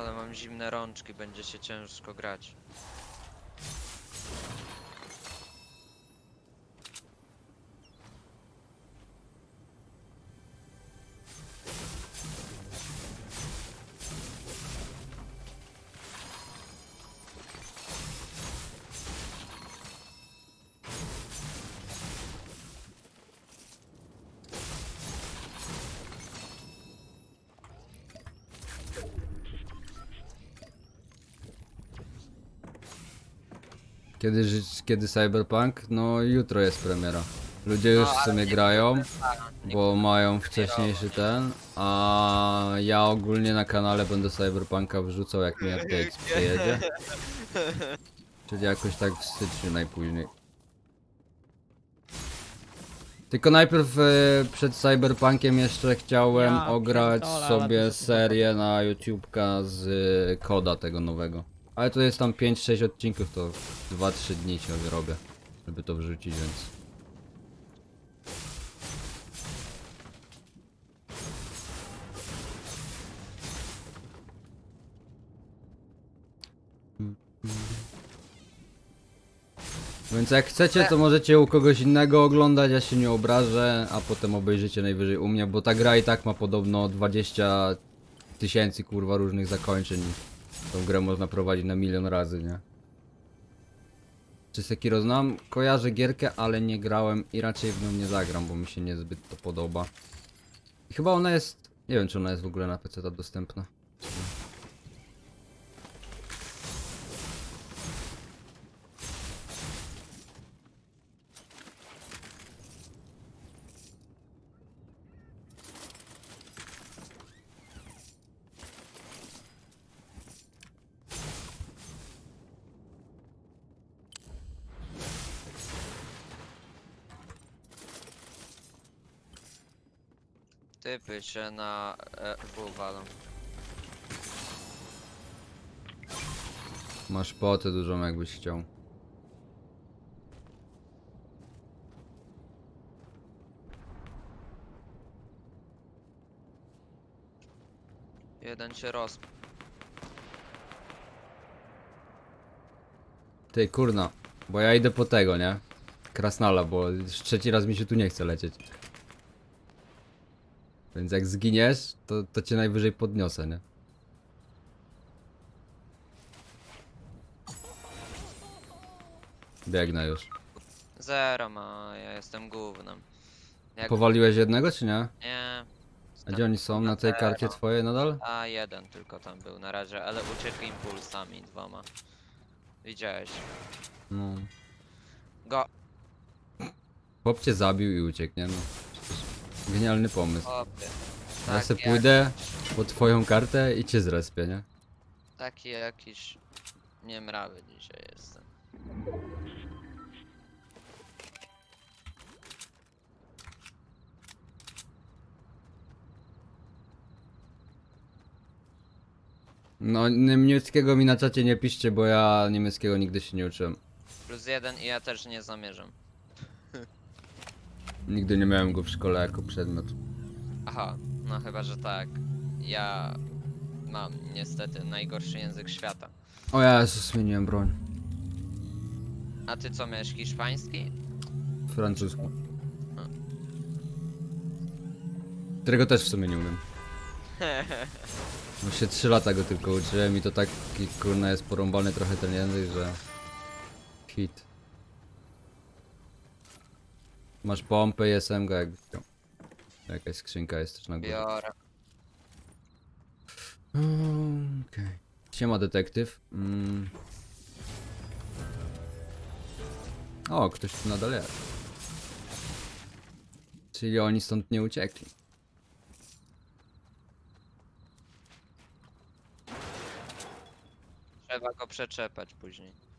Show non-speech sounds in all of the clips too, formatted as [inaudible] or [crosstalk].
Ale mam zimne rączki, będzie się ciężko grać. Kiedy, ży- kiedy Cyberpunk? No jutro jest premiera. Ludzie już w ale sumie grają, bo mają wcześniejszy ten, a ja ogólnie na kanale będę Cyberpunka wrzucał jak mi RTX [laughs] przyjedzie. Czyli jakoś tak w styczniu najpóźniej. Tylko najpierw e, przed Cyberpunkiem jeszcze chciałem Ja ograć pierdolę, ale sobie serię na YouTubeka z e, koda tego nowego. Ale to jest tam 5-6 odcinków, to 2-3 dni się wyrobię, żeby to wrzucić, więc... Więc jak chcecie, to możecie u kogoś innego oglądać, ja się nie obrażę, a potem obejrzycie najwyżej u mnie, bo ta gra i tak ma podobno 20 tysięcy kurwa różnych zakończeń. Tą grę można prowadzić na milion razy, nie? Czy Sekiro znam? Kojarzę gierkę, ale nie grałem i raczej w nią nie zagram, bo mi się niezbyt to podoba. I chyba ona jest... Nie wiem, czy ona jest w ogóle na PC dostępna. Typy się na e, W walą. Masz potę dużą, jakbyś chciał. Jeden się rozp... Ty kurna, bo ja idę po tego, nie? Krasnala, bo już trzeci raz mi się tu nie chce lecieć. Więc jak zginiesz, to, to cię najwyżej podniosę, nie? Biegnę już. Zero ma, ja jestem gównem. Jak... Powaliłeś jednego, czy nie? Nie. A gdzie oni są? Na tej karcie twojej nadal? A jeden tylko tam był na razie, ale uciekł impulsami dwoma. Widziałeś. No. Go. Chłop cię zabił i uciekł, nie? No. Genialny pomysł. Opie. Ja Tak se jak- pójdę po twoją kartę i cię zrespię, nie? Taki jakiś niemrawy dzisiaj jestem. No, niemieckiego mi na czacie nie piszcie, bo ja niemieckiego nigdy się nie uczyłem. Plus jeden i ja też nie zamierzam. Nigdy nie miałem go w szkole jako przedmiot. Aha, no chyba, że tak. Ja mam niestety najgorszy język świata. O ja Jezus, zmieniłem broń. A ty co miałeś hiszpański? Francusku. Którego też w sumie nie umiem. Bo [laughs] się 3 lata go tylko uczyłem i to tak kurna jest porąbany trochę ten język, że... Hit. Masz pompę i SMG chciał. Jakaś skrzynka jest też na górze. Biorę. Okej. Siema detektyw. Mm. O, ktoś tu nadal jest. Czyli oni stąd nie uciekli. Trzeba go przeczepać później.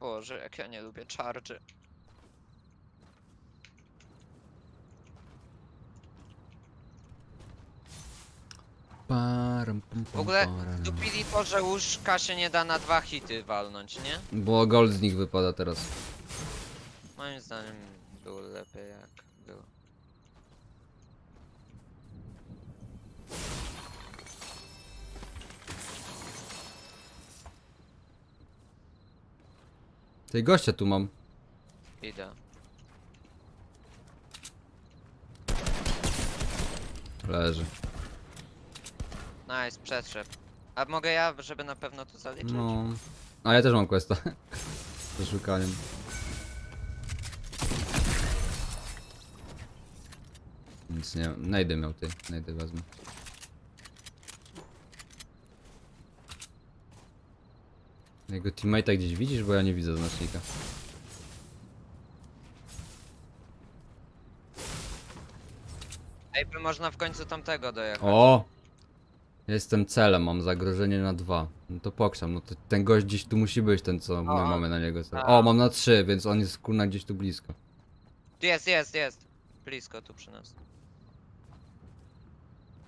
Boże, jak ja nie lubię charge. Param, pam, W ogóle param. dupili to, że łóżka się nie da na dwa hity walnąć, nie? Bo gold z nich wypada teraz. Moim zdaniem było lepiej jak było. Tej gościa tu mam. Idę. Leży. Nice, przetrzep. A mogę ja, żeby na pewno to zaliczyć? No. A ja też mam questa. [laughs] Z szukaniem. Nic nie Najdę miał ty. Najdę wezmę. Jego teammate'a gdzieś widzisz, bo ja nie widzę znacznika. Ej, by można w końcu tamtego dojechać. O! Jestem celem, mam zagrożenie na dwa. No to poksam, no to ten gość gdzieś tu musi być, ten co my O, mamy na niego cel. O, mam na trzy, więc on jest kurna gdzieś tu blisko. Jest, jest, jest. Blisko tu przy nas.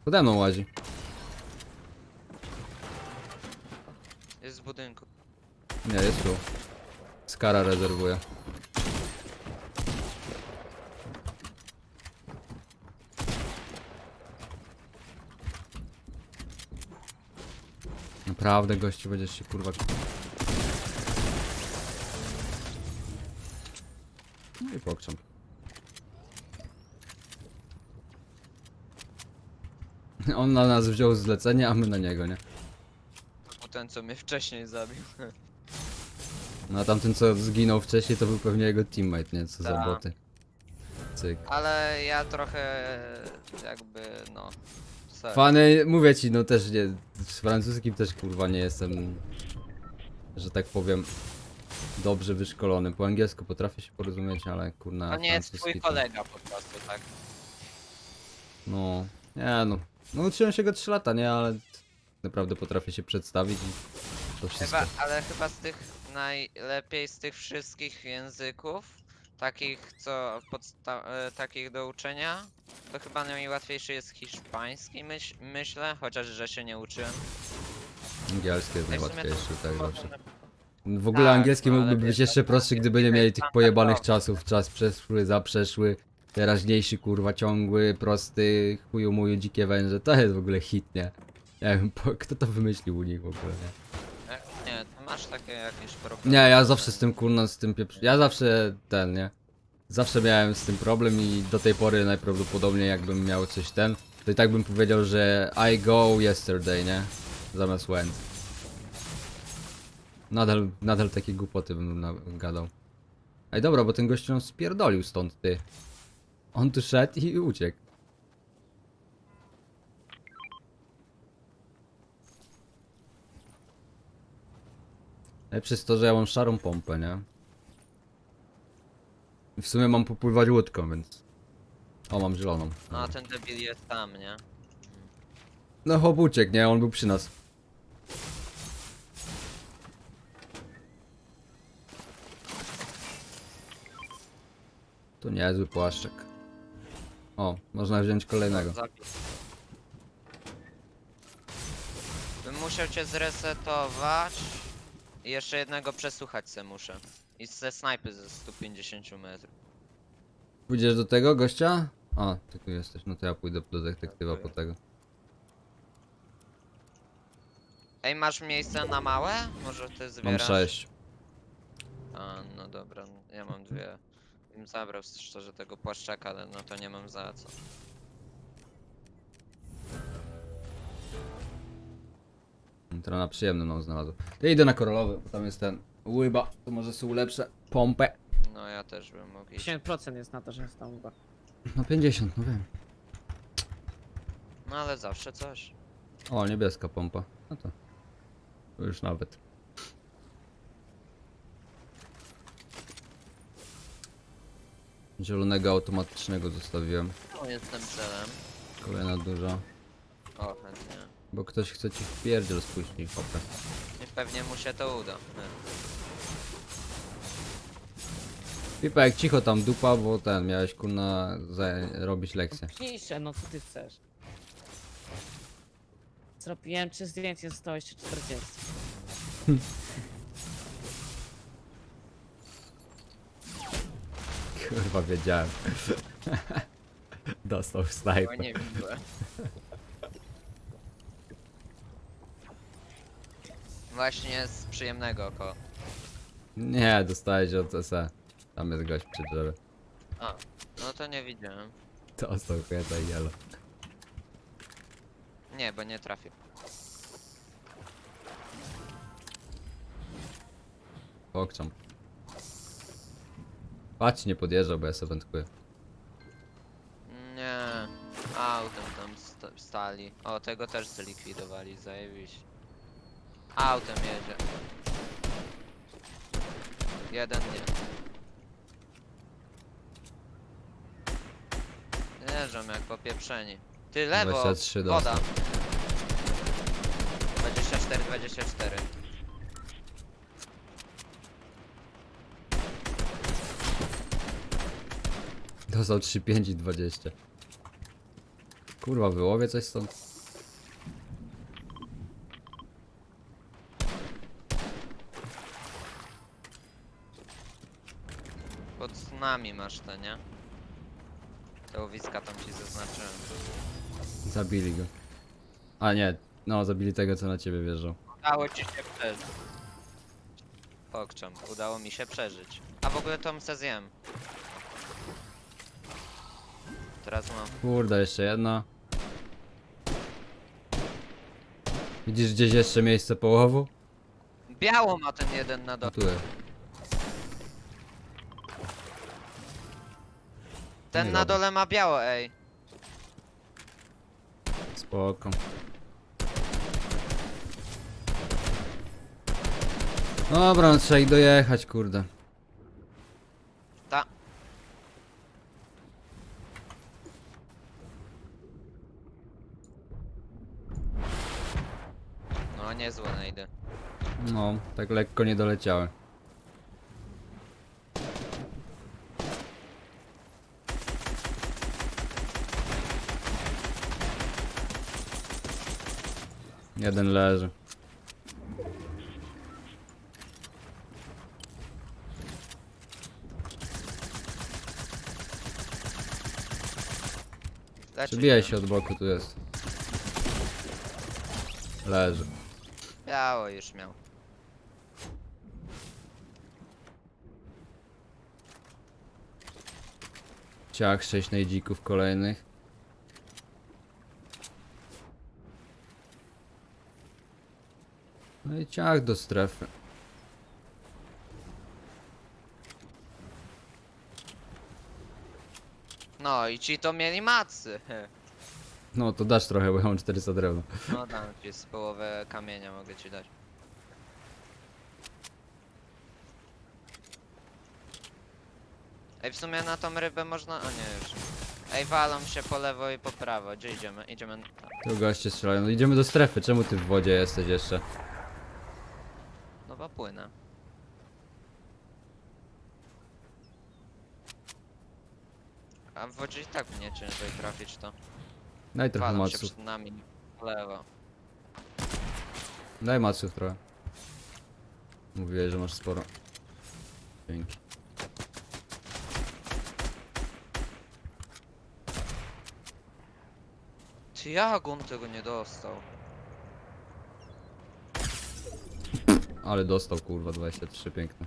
Pode mną łazi. Jest w budynku. Nie, jest tu. Skara rezerwuje. Naprawdę gościu będziesz się kurwa. No i pokrzam. On na nas wziął zlecenie, a my na niego, nie? Był ten, co mnie wcześniej zabił. [laughs] No a tamten co zginął wcześniej to był pewnie jego teammate, nie? Co za Tak. boty. Cyk. Ale ja trochę jakby, no... Sorry. Fany, mówię ci, no też nie, z francuskim też kurwa nie jestem, że tak powiem, dobrze wyszkolony. Po angielsku potrafię się porozumieć, ale kurna To nie jest twój to- kolega po prostu, tak? No, nie no. No uczyłem się go 3 lata, nie? Ale naprawdę potrafię się przedstawić i to wszystko. Chyba, ale chyba z tych najlepiej z tych wszystkich języków, takich co podsta- e, takich do uczenia, to chyba najłatwiejszy jest hiszpański, myśl, myślę, chociaż że się nie uczyłem. Angielski jest w sumie najłatwiejszy, tak zawsze. W ogóle Tak, angielski no, mógłby być wiesz, jeszcze tak, prostszy, gdyby nie mieli tych tak, pojebanych tak. czasów. Czas przeszły, zaprzeszły, teraźniejszy, kurwa, ciągły, prosty, chuju muju, dzikie węże. To jest w ogóle hit, nie? Nie wiem, po, kto to wymyślił u nich w ogóle, nie? Masz takie jakieś problemy. Nie, ja zawsze z tym kurna, z tym pieprz... Ja zawsze ten, nie? Zawsze miałem z tym problem i do tej pory najprawdopodobniej jakbym miał coś ten, to i tak bym powiedział, że I go yesterday, nie? Zamiast went. Nadal, nadal takie głupoty bym gadał. Ej dobra, bo ten gościu nam spierdolił stąd, ty. On tu szedł i uciekł. Lepsze jest to, że ja mam szarą pompę, nie? W sumie mam popływać łódką, więc... O, mam zieloną. No a ten debil jest tam, nie? No hop uciekł, nie? On był przy nas. To niezły płaszczek. O, można wziąć kolejnego. Zabił. Bym musiał cię zresetować i jeszcze jednego przesłuchać se muszę. I ze snajpy ze 150 metrów. Pójdziesz do tego gościa? A, ty tu jesteś, no to ja pójdę do detektywa po tego. Ej, masz miejsce na małe? Może ty Mam zbierasz? sześć. A, no dobra, ja mam dwie. Bym zabrał szczerze tego płaszczaka, ale no to nie mam za co. Teraz na przyjemny no znalazłem. Ja idę na koralowy, bo tam jest ten łyba, to może sobie ulepszę pompę. No ja też bym mógł iść. 10% jest na to, że jest tam chyba. No 50, no wiem. No ale zawsze coś. O, niebieska pompa. No to. to już nawet. Zielonego automatycznego zostawiłem. O, jestem celem. Kolejna duża. O, chętnie. Bo ktoś chce ci w pierdziel spuścić hopę. Pewnie mu się to uda. Pipa jak cicho tam dupa, bo ten miałeś kurna robić lekcję. Ciszę, no co ty chcesz? Zrobiłem 3 zdjęcia, zostało jeszcze 40. [laughs] Kurwa wiedziałem. [laughs] Dostał Bo snajper. nie widzę. Właśnie z przyjemnego oko. Nie, dostałeś od SE. Tam jest gość przy drzewie. A, no to nie widziałem. Dostał heta i jelo. Nie, bo nie trafił. Pokczam. Patrz, nie podjeżdżał, bo ja sobie wędkuję. Nie, autem tam sta stali. O, tego też zlikwidowali, zajebiście. Autem jedzie. Jeden nie. Jeżdżą jak popieprzeni. Ty lewo, 23 woda. dostał. 24, 24. Dostał 3, 5 i 20. Kurwa, wyłowię coś stąd? Pod nami masz te, nie? Te łowiska tam ci zaznaczyłem. Zabili go. A nie, no zabili tego co na ciebie wjeżdżał. Udało ci się przeżyć. Pokczam, udało mi się przeżyć. A w ogóle to se zjem. Teraz mam. Kurde, jeszcze jedna. Widzisz gdzieś jeszcze miejsce połowu? Biało ma ten jeden na A dole. tu jest. Ten nie na robię. dole ma biało, ej. Spoko. Dobra, no trzeba ich dojechać, kurde. Ta. No niezłe najdę. No, tak lekko nie doleciały. Jeden leży. Leczy Przebijaj się od boku, tu jest. Leży. Biało już miał. Ciach, sześć najdzików kolejnych. No i ciach do strefy. No i ci to mieli macy. No to dasz trochę, bo ja mam 400 drewna. No dam ci z połowę kamienia mogę ci dać. Ej, w sumie na tą rybę można... O nie, już. Ej, walą się po lewo i po prawo. Gdzie idziemy? Idziemy... Tu goście strzelają. No idziemy do strefy, czemu ty w wodzie jesteś jeszcze? No bo płynę. A w wodzie i tak mnie ciężej trafić to. Daj trochę Walą się maców. przed nami lewo. Daj maców trochę. Mówiłeś, że masz sporo. Dzięki. Ty jak on tego nie dostał? Ale dostał kurwa 23, piękne.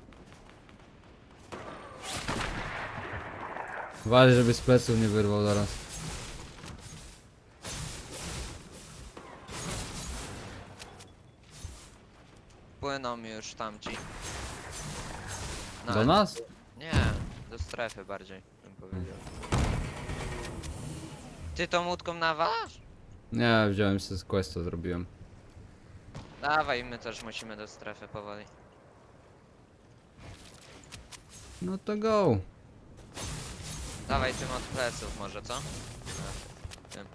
Uważaj, żeby z pleców nie wyrwał zaraz. Płyną już tamci. Do nas? Nie, do strefy bardziej bym powiedział. Ty tą łódką nawalasz? Nie, wziąłem sobie z questa, zrobiłem. Dawaj, my też musimy do strefy powoli. No to go. Dawaj tym od pleców może, co? A, Tym,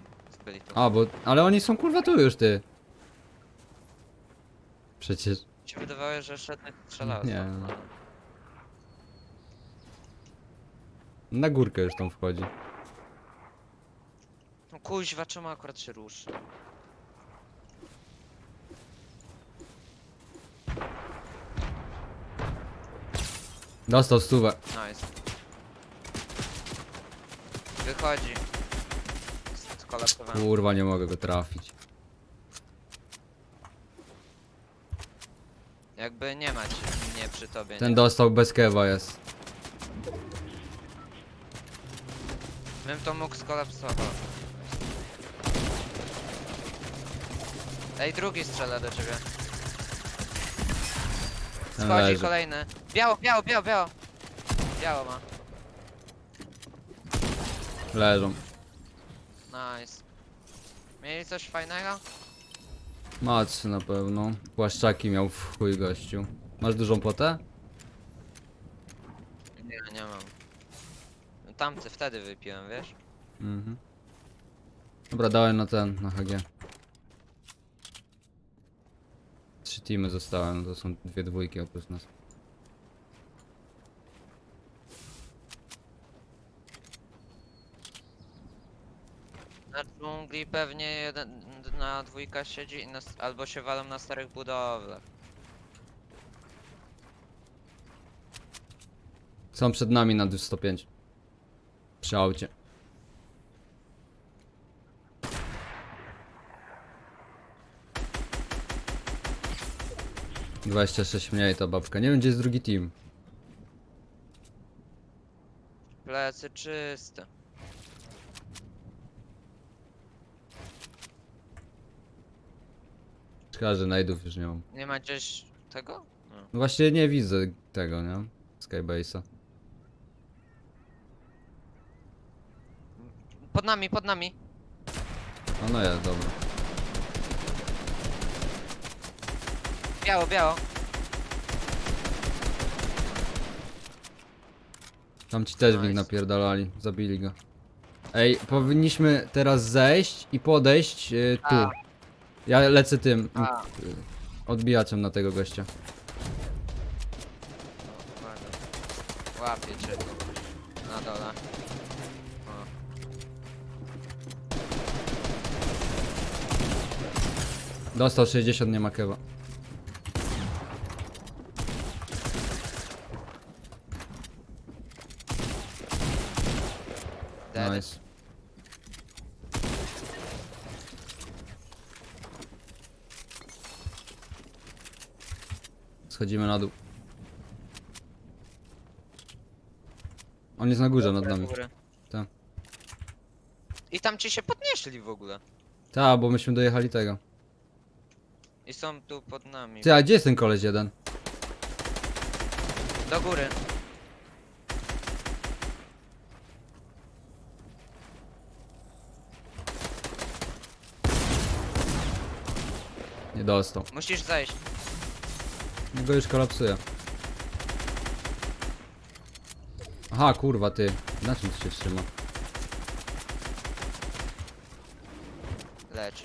byli tu. A, bo... Ale oni są kurwa tu już, ty. Przecież... Ci wydawało, że szedł strzelał. Nie. Na górkę już tam wchodzi. No kuźwa, czemu akurat się ruszy? Dostał stówę. Nice. Wychodzi. Skolapsowany. Kurwa, nie mogę go trafić. Jakby nie mać mnie przy tobie. Ten nie? dostał bez kewa jest. Bym to mógł skolapsować. Ej, drugi strzela do ciebie. Schodzi kolejny. Biało, biało, biało, biało. Biało ma. Leżą. Nice. Mieli coś fajnego? Macy na pewno. Płaszczaki miał w chuj gościu. Masz dużą potę? Nie, nie mam. Tamty wtedy wypiłem, wiesz? Mhm. Dobra, dałem na ten, na HG. Trzy teamy zostały, no to są dwie dwójki oprócz nas. Na dżungli pewnie jeden na dwójka siedzi i na, albo się walą na starych budowlach. Są przed nami na 105. Przy aucie. Dwadzieścia sześć mniej ta babka. Nie wiem gdzie jest drugi team. Plecy czyste. Szkoda, że najdów już nie mam. Nie ma gdzieś tego? No. Właśnie nie widzę tego, nie? Skybase'a. Pod nami, pod nami. No jest, dobra. Biało, biało. Tam ci też w nich Nice. napierdalali, zabili go. Ej, powinniśmy teraz zejść i podejść y, tu. A. Ja lecę tym A. odbijaczem na tego gościa. Łapię cię. Na dole. O. Dostał 60, nie ma kewa. Dead. Nice. Schodzimy na dół. On jest na górze nad nami. Tak. I tam ci się podnieśli w ogóle. Tak, bo myśmy dojechali tego. I są tu pod nami. Ty, a gdzie jest ten koleś jeden? Do góry. Nie dostał. Musisz zejść. Go już kolapsuje. Aha, kurwa ty. Na czym się trzyma? Leci.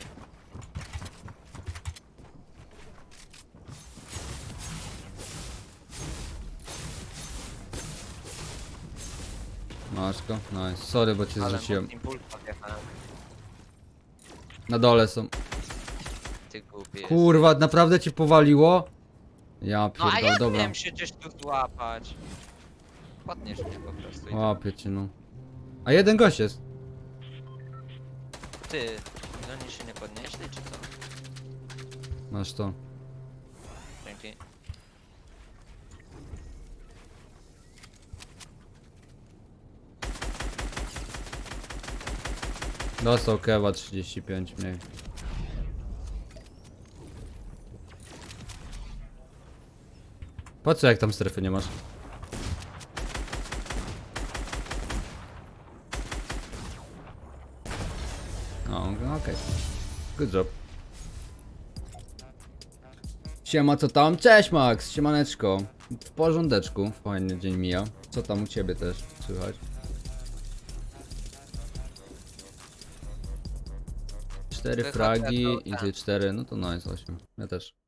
Masz go? Nice. Sorry, bo cię Ale zrzuciłem. Na dole są. Ty Kurwa, naprawdę cię powaliło? Ja No a pierdolę, ja dobra. się gdzieś tu złapać. Podniesz mnie po prostu. i cię, no. A jeden gość jest. Ty, oni się nie podnieśli, czy co? Masz to. Dzięki. Dostał kewa 35 mniej. Po co jak tam strefy nie masz? No, okej. Good job. Siema, co tam? Cześć Max, siemaneczko. W porządeczku, fajny dzień mija. Co tam u ciebie też słychać? Cztery fragi i ty cztery, no to nice, 8. Ja też.